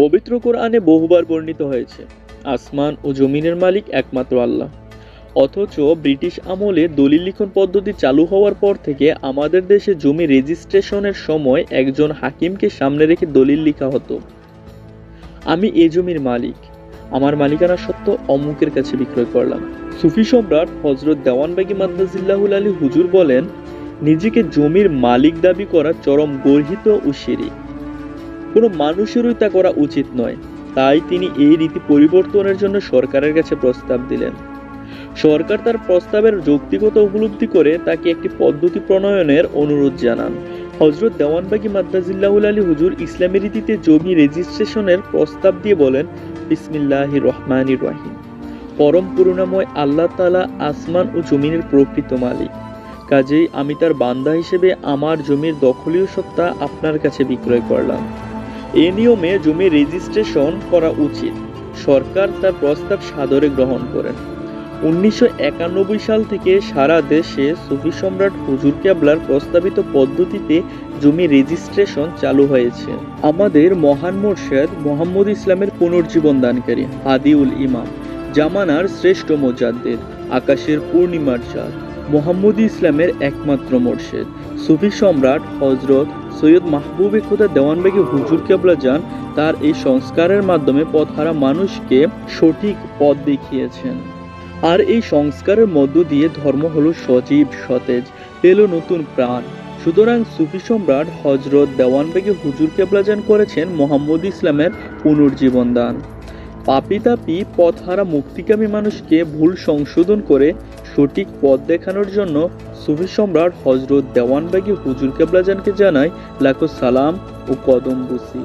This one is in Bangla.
পবিত্র কোরআনে বহুবার বর্ণিত হয়েছে, আসমান ও জমিনের মালিক একমাত্র আল্লাহ। অথচ ব্রিটিশ আমলে দলিল লিখন পদ্ধতি চালু হওয়ার পর থেকে আমাদের দেশে জমি রেজিস্ট্রেশনের সময় একজন হাকিমকে সামনে রেখে দলিল লিখা হতো। আমি এ জমির মালিক। আমার মালিকানা সত্ত্ব অমুকের কাছে বিক্রয় করলাম। সুফি সম্রাট হজরত দেওয়ানবাগি মাদ্দাজিল্লাহুল আলী হুজুর বলেন, নিজেকে জমির মালিক দাবি করা চরম গর্হিত ও শিরিক। কোনো মানুষেরই তা করা উচিত নয়। তাই তিনি এই রীতি পরিবর্তনের জন্য সরকারের কাছে প্রস্তাব দিলেন। সরকার তার প্রস্তাবের যৌক্তিকতা উপলব্ধি করে তাকে একটি পদ্ধতি প্রণয়নের অনুরোধ জানান। হজরত দেওয়ানবাগি মাদ্দাজিল্লাহুল আলী হুজুর ইসলামী রীতিতে জমি রেজিস্ট্রেশনের প্রস্তাব দিয়ে বলেন, বিসমিল্লাহ রহমানির রাহিম। পরম করুণাময় আল্লাহ তালা আসমান ও জমিনের প্রকৃত মালিক। কাজেই আমি তার বান্দা হিসেবে আমার জমির দখলীয় সত্তা আপনার কাছে বিক্রয় করলাম। এ নিয়মে জমি রেজিস্ট্রেশন করা উচিত। সরকার তার প্রস্তাব সাদরে গ্রহণ করেন। উনিশশো একানব্বই সাল থেকে সারা দেশে সুফি সম্রাট হুজুর কেবলার প্রস্তাবিত পদ্ধতিতে জমি রেজিস্ট্রেশন চালু হয়েছে। আমাদের মহান মোর্শেদ মোহাম্মদ ইসলামের পুনর্জীবন দানকারী হাদিউল ইমাম, জামানার শ্রেষ্ঠ মোজাদ্দের আকাশের পূর্ণিমার চাঁদ, মোহাম্মদ ইসলামের একমাত্র মোর্শেদ। সুফি সম্রাট হজরত সৈয়দ মাহবুবে খোদা দেওয়ানবেগে হুজুর কেবলা যান, তার এই সংস্কারের মাধ্যমে পথহারা মানুষকে সঠিক পথ দেখিয়েছেন। আর এই সংস্কারের মধ্য দিয়ে ধর্ম হলো সজীব সতেজ, পেল নতুন প্রাণ। সুতরাং সুফি সম্রাট হজরত দেওয়ানবেগে হুজুর কেবলাজান করেছেন মোহাম্মদ ইসলামের পুনর্জীবন দান পাপি তাপি পথহারা মুক্তিকামী মানুষকে ভুল সংশোধন করে সঠিক পথ দেখানোর জন্য সুফি সম্রাট হজরত দেওয়ানবাগী হুজুর কেবলাজানকে জানায় লাখো সালাম ও কদম বুসি।